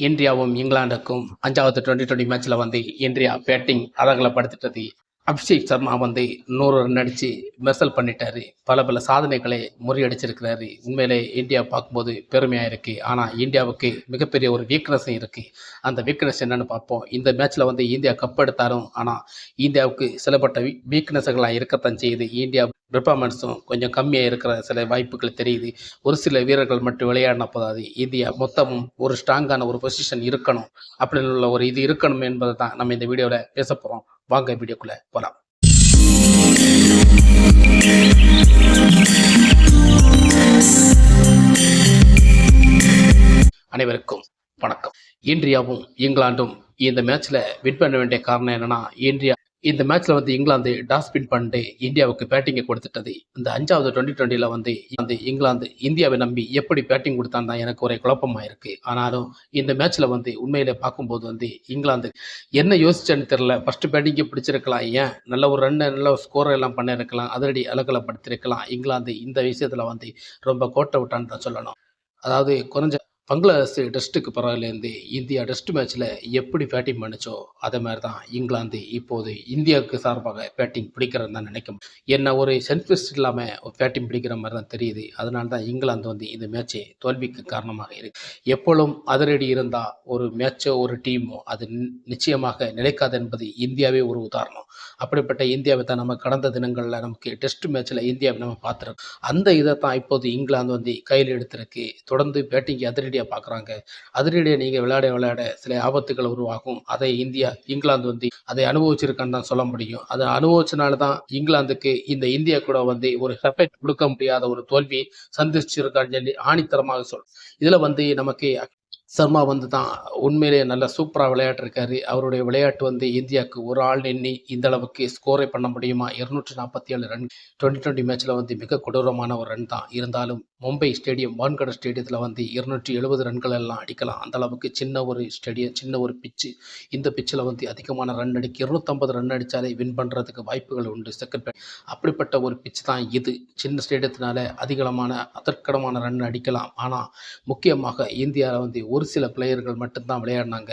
இந்தியாவும் இங்கிலாந்துக்கும் அஞ்சாவது twenty twenty மேட்ச்சில் வந்து இந்தியா பேட்டிங் அலங்கலப்படுத்திட்டது அபிஷேக் சர்மா வந்து நூறு ரன் அடித்து மெர்சல் பண்ணிட்டாரு. பல பல சாதனைகளை முறியடிச்சிருக்கிறாரு. உண்மையிலே இந்தியா பார்க்கும்போது பெருமையாக இருக்குது ஆனால் இந்தியாவுக்கு மிகப்பெரிய ஒரு வீக்னஸும் இருக்குது அந்த வீக்னஸ் என்னென்னு பார்ப்போம். இந்த மேட்ச்சில் வந்து இந்தியா கப் எடுத்தாலும் ஆனால் இந்தியாவுக்கு சிலப்பட்ட வீக்னஸ்களாக இருக்கத்தான் செய்யுது. இந்தியா பெர்ஃபார்மன்ஸும் கொஞ்சம் கம்மியாக இருக்கிற சில வாய்ப்புகள் தெரியுது. ஒரு சில வீரர்கள் மட்டும் விளையாடின போதாது. இந்தியா மொத்தமும் ஒரு ஸ்ட்ராங்கான ஒரு பொசிஷன் இருக்கணும். அப்படின்னு உள்ள ஒரு இது இருக்கணும் என்பதை தான் நம்ம இந்த வீடியோவில் பேச போகிறோம் வாங்க வீடியோக்குள்ளே போகலாம் அனைவருக்கும் வணக்கம். இந்தியாவும் இங்கிலாந்தும் இந்த மேட்ச்சில் வின் பண்ண வேண்டிய காரணம் என்னன்னா இந்தியா இந்த மேட்ச்ல வந்து இங்கிலாந்து டாஸ்பின் பண்ணிட்டு இந்தியாவுக்கு பேட்டிங்கை கொடுத்துட்டது. இந்த அஞ்சாவது டுவெண்ட்டி டுவெண்ட்டில வந்து அந்த இங்கிலாந்து இந்தியாவை நம்பி எப்படி பேட்டிங் கொடுத்தான்னு தான் எனக்கு ஒரே குழப்பமா இருக்கு. ஆனாலும் இந்த மேட்ச்ல வந்து உண்மையில பார்க்கும்போது வந்து இங்கிலாந்து என்ன யோசிச்சேன்னு தெரியல. ஃபர்ஸ்ட் பேட்டிங்கே பிடிச்சிருக்கலாம். ஏன்? நல்ல ஒரு ரன் நல்ல ஒரு ஸ்கோர் எல்லாம் பண்ணிருக்கலாம். அதிரடி அலகலப்படுத்திருக்கலாம். இங்கிலாந்து இந்த விஷயத்துல வந்து ரொம்ப கோட்டை விட்டான்னு தான் சொல்லணும். அதாவது குறைஞ்ச பங்களாதேஷ் டெஸ்ட்டுக்கு பிறகுலேருந்து இந்தியா டெஸ்ட் மேட்ச்சில் எப்படி பேட்டிங் பண்ணிச்சோ அதே மாதிரி தான் இங்கிலாந்து இப்போது இந்தியாவுக்கு சார்பாக பேட்டிங் பிடிக்கிறது தான் நினைக்கும் என்ன ஒரு சென்ஃபிஸ் இல்லாமல் பேட்டிங் பிடிக்கிற மாதிரி தான் தெரியுது. அதனால தான் இங்கிலாந்து வந்து இந்த மேட்ச்சை தோல்விக்கு காரணமாக இருக்கு. எப்பொழுதும் அதிரடி இருந்தால் ஒரு மேட்சோ ஒரு டீமோ அது நிச்சயமாக நிலைக்காது என்பது இந்தியாவே ஒரு உதாரணம். அப்படிப்பட்ட இந்தியாவை தான் நம்ம கடந்த தினங்களில் நமக்கு டெஸ்ட் மேட்ச்சில் இந்தியாவை நம்ம பார்த்துருக்கோம். அந்த இதை தான் இப்போது இங்கிலாந்து வந்து கையில் எடுத்திருக்கு. தொடர்ந்து பேட்டிங் அதிரடியாக பார்க்குறாங்க. அதிரடியாக நீங்கள் விளையாட விளையாட சில ஆபத்துகள் உருவாகும். அதை இந்தியா இங்கிலாந்து வந்து அதை அனுபவிச்சிருக்கான்னு தான் சொல்ல முடியும். அதை அனுபவிச்சனால தான் இங்கிலாந்துக்கு இந்த இந்தியா கூட வந்து ஒரு எஃபெக்ட் கொடுக்க முடியாத ஒரு தோல்வி சந்திச்சிருக்கான்னு சொல்லி ஆணித்தரமாக சொல் இதில் வந்து நமக்கு சர்மா வந்து தான் உண்மையிலேயே நல்ல சூப்பராக விளையாட்டிருக்காரு அவருடைய விளையாட்டு வந்து இந்தியாவுக்கு ஒரு ஆள் எண்ணி இந்த அளவுக்கு ஸ்கோரை பண்ண முடியுமா? இருநூற்றி நாற்பத்தி ஏழு ரன் டுவெண்ட்டி டுவெண்ட்டி மேட்ச்சில் வந்து மிக கொடூரமான ஒரு ரன் தான். இருந்தாலும் மும்பை ஸ்டேடியம் வான்கடை ஸ்டேடியத்தில் வந்து இருநூற்றி எழுபது ரன்கள் எல்லாம் அடிக்கலாம். அந்த அளவுக்கு சின்ன ஒரு ஸ்டேடியம் சின்ன ஒரு பிச்சு இந்த பிச்சில் வந்து அதிகமான ரன் அடிக்க இருநூத்தம்பது ரன் அடித்தாலே வின் பண்ணுறதுக்கு வாய்ப்புகள் உண்டு. செகண்ட் பேட் அப்படிப்பட்ட ஒரு பிச் தான் இது. சின்ன ஸ்டேடியத்தினால அதிகமான அதற்கடமான ரன் அடிக்கலாம். ஆனால் முக்கியமாக இந்தியாவில் வந்து ஒரு ஒரு சில பிளேயர்கள் மட்டும்தான் விளையாடினாங்க.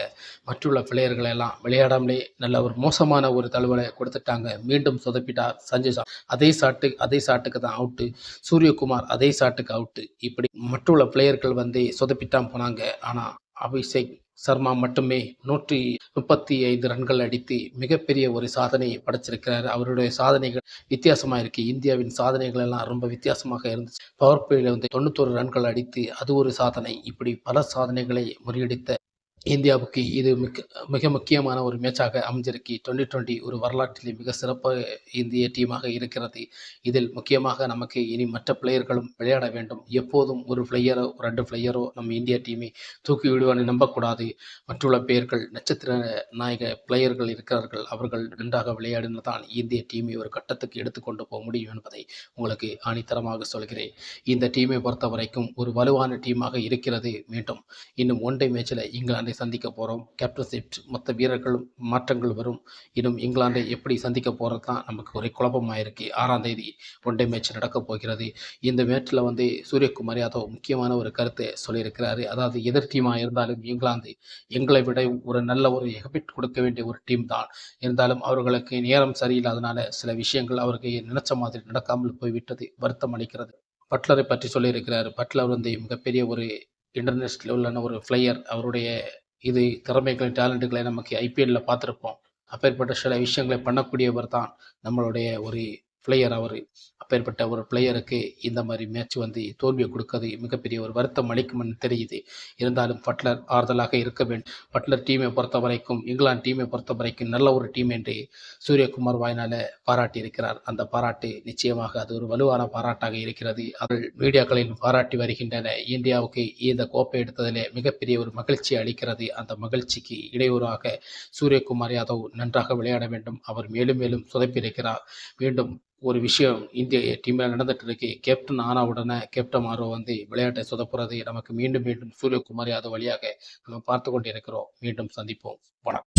மற்றுள்ள பிளேயர்கள் எல்லாம் விளையாடாமலே நல்ல ஒரு மோசமான ஒரு தழுவலை கொடுத்துட்டாங்க. மீண்டும் சொதப்பிட்டார் சஞ்சய் சா அதே சாட்டு அதே சாட்டுக்கு தான் அவுட்டு சூரியகுமார் அதே சாட்டுக்கு அவுட்டு இப்படி மற்றுள்ள பிளேயர்கள் வந்து சொதப்பிட்டான் போனாங்க. ஆனால் அபிஷேக் சர்மா மட்டுமே நூற்றி முப்பத்தி ஐந்து ரன்கள் அடித்து மிகப்பெரிய ஒரு சாதனையை படைச்சிருக்கிறார். அவருடைய சாதனைகள் வித்தியாசமாக இருக்கு. இந்தியாவின் சாதனைகள் எல்லாம் ரொம்ப வித்தியாசமாக இருந்துச்சு. பவர் பிளேயில் வந்து தொண்ணூத்தொரு ரன்கள் அடித்து அது ஒரு சாதனை. இப்படி பல சாதனைகளை முறியடித்த இந்தியாவுக்கு இது மிக மிக முக்கியமான ஒரு மேட்சாக அமைஞ்சிருக்கு. டுவெண்ட்டி டுவெண்ட்டி ஒரு வரலாற்றிலே மிக சிறப்பாக இந்திய டீமாக இருக்கிறது. இதில் முக்கியமாக நமக்கு இனி மற்ற பிளேயர்களும் விளையாட வேண்டும். எப்போதும் ஒரு பிளேயரோ ரெண்டு பிளேயரோ நம்ம இந்திய டீமை தூக்கி விடுவான்னு நம்பக்கூடாது. மற்றுள்ள பெயர்கள் நட்சத்திர நாயக பிளேயர்கள் இருக்கிறார்கள். அவர்கள் நன்றாக விளையாடினதான் இந்திய டீமை ஒரு கட்டத்துக்கு எடுத்துக்கொண்டு போக முடியும் என்பதை உங்களுக்கு ஆணித்தரமாக சொல்கிறேன். இந்த டீமை பொறுத்த வரைக்கும் ஒரு வலுவான டீமாக இருக்கிறது மீண்டும். இன்னும் ஒன் டே இங்கிலாந்து சந்திக்க போகிறோம் கேப்டன்ஷிப் மொத்த வீரர்களும் மாற்றங்கள் வரும். இன்னும் இங்கிலாந்தை எப்படி சந்திக்க போகிறது தான் நமக்கு ஒரே குழப்பமாக இருக்குது ஆறாம் தேதி ஒன் டே மேட்ச் நடக்கப் போகிறது. இந்த மேட்ச்சில் வந்து சூரியகுமார் யாதவ் முக்கியமான ஒரு கருத்தை சொல்லியிருக்கிறாரு. அதாவது எதிர் டீமாக இருந்தாலும் இங்கிலாந்து எங்களை விட ஒரு நல்ல ஒரு எகபிட் கொடுக்க வேண்டிய ஒரு டீம் தான். இருந்தாலும் அவர்களுக்கு நேரம் சரியில்லாதனால சில விஷயங்கள் அவருக்கு நினைச்ச மாதிரி நடக்காமல் போய்விட்டது வருத்தம் அளிக்கிறது. பட்லரை பற்றி சொல்லியிருக்கிறார். பட்லர் வந்து மிகப்பெரிய ஒரு இன்டர்நேஷ்னல் லெவலான ஒரு ஃப்ளையர் அவருடைய இது திறமைகளை டேலண்ட்டுகளை நமக்கு ஐபிஎல்லில் பார்த்துருப்போம். அப்பேற்பட்ட சில விஷயங்களை பண்ணக்கூடியவர் தான் நம்மளுடைய ஒரு பிளேயர் அவர் அப்பேற்பட்ட ஒரு பிளேயருக்கு இந்த மாதிரி மேட்ச் வந்து தோல்வியை கொடுக்கறது மிகப்பெரிய ஒரு வருத்தம் அளிக்கும்னு தெரியுது. இருந்தாலும் பட்லர் ஆறுதலாக இருக்க வேண்டும் பட்லர் டீமை பொறுத்த வரைக்கும் இங்கிலாந்து டீமை பொறுத்த வரைக்கும் நல்ல ஒரு டீம் என்று சூரியகுமார் வாயினால் பாராட்டி இருக்கிறார். அந்த பாராட்டு நிச்சயமாக அது ஒரு வலுவான பாராட்டாக இருக்கிறது. அவர்கள் மீடியாக்களில் பாராட்டி வருகின்றன. இந்தியாவுக்கு இந்த கோப்பை எடுத்ததிலே மிகப்பெரிய ஒரு மகிழ்ச்சி அளிக்கிறது. அந்த மகிழ்ச்சிக்கு இடையூறாக சூரியகுமார் யாதவ் நன்றாக விளையாட வேண்டும். அவர் மேலும் மேலும் சுதப்பியிருக்கிறார். மீண்டும் ஒரு விஷயம் இந்திய டீமில் நடந்துட்டு இருக்கு. கேப்டன் ஆன உடனே கேப்டன் ஆரோ வந்து விளையாட்டை சொதப்புறது நமக்கு மீண்டும் மீண்டும் சூரியகுமார் யாதவ் வழியாக நம்ம பார்த்து கொண்டிருக்கிறோம். மீண்டும் சந்திப்போம். வணக்கம்.